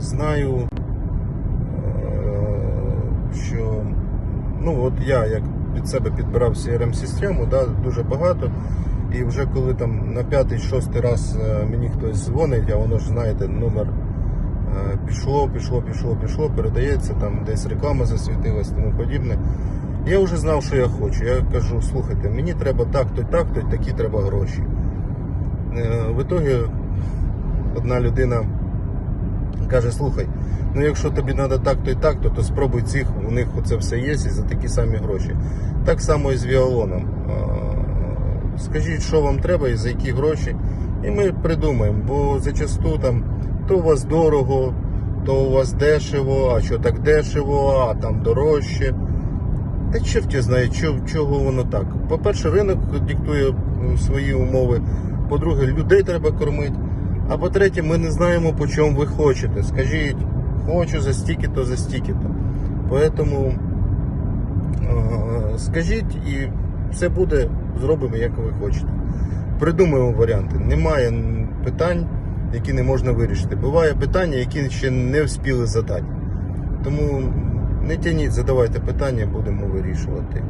знаю, е, що ну от я як під себе підбирав crm систему да, дуже багато. І вже коли там на п'ятий-шостий раз е, мені хтось дзвонить, а воно ж знаєте, номер е, пішло, пішло, пішло, пішло, передається, там десь реклама засвітилась, тому подібне. Я вже знав, що я хочу. Я кажу, слухайте, мені треба так-то, так-то, такі треба гроші. В ітогі одна людина каже, слухай, ну якщо тобі треба так-то і так-то, то спробуй цих, у них це все є і за такі самі гроші. Так само і з Віолоном. Е, Скажіть, що вам треба і за які гроші, і ми придумаємо, бо зачасту там то у вас дорого, то у вас дешево, а що так дешево, а там дорожче. Та чорт знає, чого, воно так. По-перше, ринок диктує свої умови. По-друге, людей треба кормити. А по-третє, ми не знаємо, по чому ви хочете. Скажіть, хочу за стільки-то, за стільки-то. Поэтому е, скажіть і все буде, зробимо, як ви хочете. Придумаємо варіанти. Немає питань, які не можна вирішити. Буває питання, які ще не встигли задати. Тому не тяніть, задавайте питання, будемо вирішувати.